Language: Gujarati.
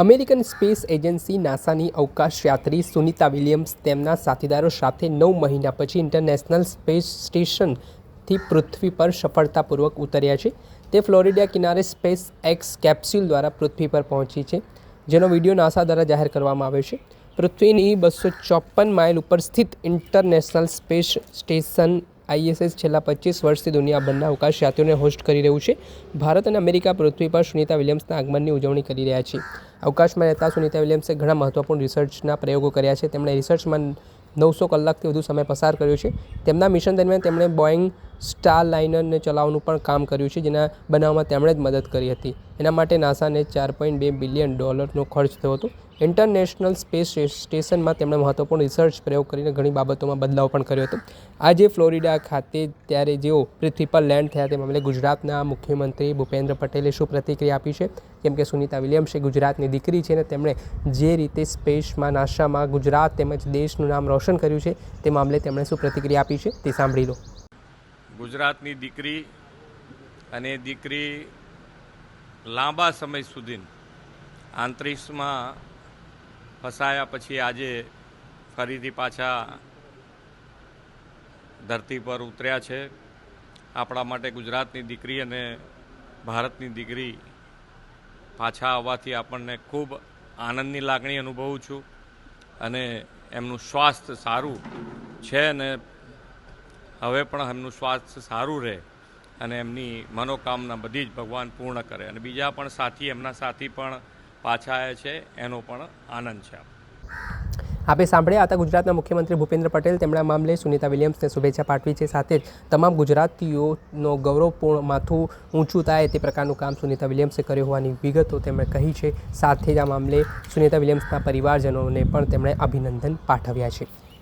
અમેરિકન સ્પેસ એજન્સી નાસાની અવકાશયાત્રી સુનિતા વિલિયમ્સ તેમના સાથીદારો સાથે નવ મહિના પછી ઇન્ટરનેશનલ સ્પેસ સ્ટેશનથી પૃથ્વી પર સફળતાપૂર્વક ઉતર્યા છે. તે ફ્લોરિડા કિનારે સ્પેસ એક્સ કેપ્સ્યુલ દ્વારા પૃથ્વી પર પહોંચી છે, જેનો વીડિયો નાસા દ્વારા જાહેર કરવામાં આવ્યો છે. પૃથ્વીની બસો ચોપન માઇલ ઉપર સ્થિત ઇન્ટરનેશનલ સ્પેસ સ્ટેશન આઈએસએસ છેલ્લા પચીસ વર્ષથી દુનિયાભરના અવકાશ યાત્રીઓને હોસ્ટ કરી રહ્યું છે. ભારત અને અમેરિકા પૃથ્વી પર સુનિતા વિલિયમ્સના આગમનની ઉજવણી કરી રહ્યા છે. અવકાશમાં રહેતા સુનિતા વિલિયમ્સે ઘણા મહત્વપૂર્ણ રિસર્ચના પ્રયોગો કર્યા છે. તેમણે રિસર્ચમાં નવસો કલાકથી વધુ સમય પસાર કર્યો છે. તેમના મિશન દરમિયાન તેમણે બોઈંગ સ્ટાર લાઇનરને ચલાવવાનું પણ કામ કર્યું છે, જેના બનાવવામાં તેમણે જ મદદ કરી હતી. એના માટે નાસાને ચાર પોઈન્ટ બે બિલિયન ડોલરનો ખર્ચ થયો હતો. ઇન્ટરનેશનલ સ્પેસ સ્ટેશનમાં તેમણે મહત્ત્વપૂર્ણ રિસર્ચ પ્રયોગ કરીને ઘણી બાબતોમાં બદલાવ પણ કર્યો હતો. આજે ફ્લોરિડા ખાતે ત્યારે જેઓ પૃથ્વી પર લેન્ડ થયા તે મામલે ગુજરાતના મુખ્યમંત્રી ભૂપેન્દ્ર પટેલે શું પ્રતિક્રિયા આપી છે? કેમ કે સુનિતા વિલિયમ્સ એ ગુજરાતની દીકરી છે અને તેમણે જે રીતે સ્પેસમાં, નાસામાં ગુજરાત તેમજ દેશનું નામ રોશન કર્યું છે તે મામલે તેમણે શું પ્રતિક્રિયા આપી છે તે સાંભળી લો. ગુજરાતની દીકરી અને દીકરી લાંબા સમય સુધી આંતરિક્ષમાં ફસાયા પછી આજે ફરીથી પાછા ધરતી પર ઉતર્યા છે. આપણા માટે ગુજરાતની દીકરી અને ભારતની દીકરી પાછા આવવાથી આપણને ખૂબ આનંદની લાગણી અનુભવું છું અને એમનું સ્વાસ્થ્ય સારું છે અને હવે પણ એમનું સ્વાસ્થ્ય સારું રહે અને એમની મનોકામના બધી જ ભગવાન પૂર્ણ કરે. અને બીજા પણ સાથી, એમના સાથી પણ પાછા આવ્યા છે. એનો પણ આનંદ છે આપે સાંભળ્યા હતા ગુજરાતના મુખ્યમંત્રી ભૂપેન્દ્ર પટેલ તેમના મામલે સુનિતા વિલિયમ્સને શુભેચ્છા પાઠવી છે. સાથે જ તમામ ગુજરાતીઓનો ગૌરવપૂર્ણ માથું ઊંચું થાય તે પ્રકારનું કામ સુનિતા વિલિયમ્સે કર્યું હોવાની વિગતો તેમણે કહી છે. સાથે જ આ મામલે સુનિતા વિલિયમ્સના પરિવારજનોને પણ તેમણે અભિનંદન પાઠવ્યા છે.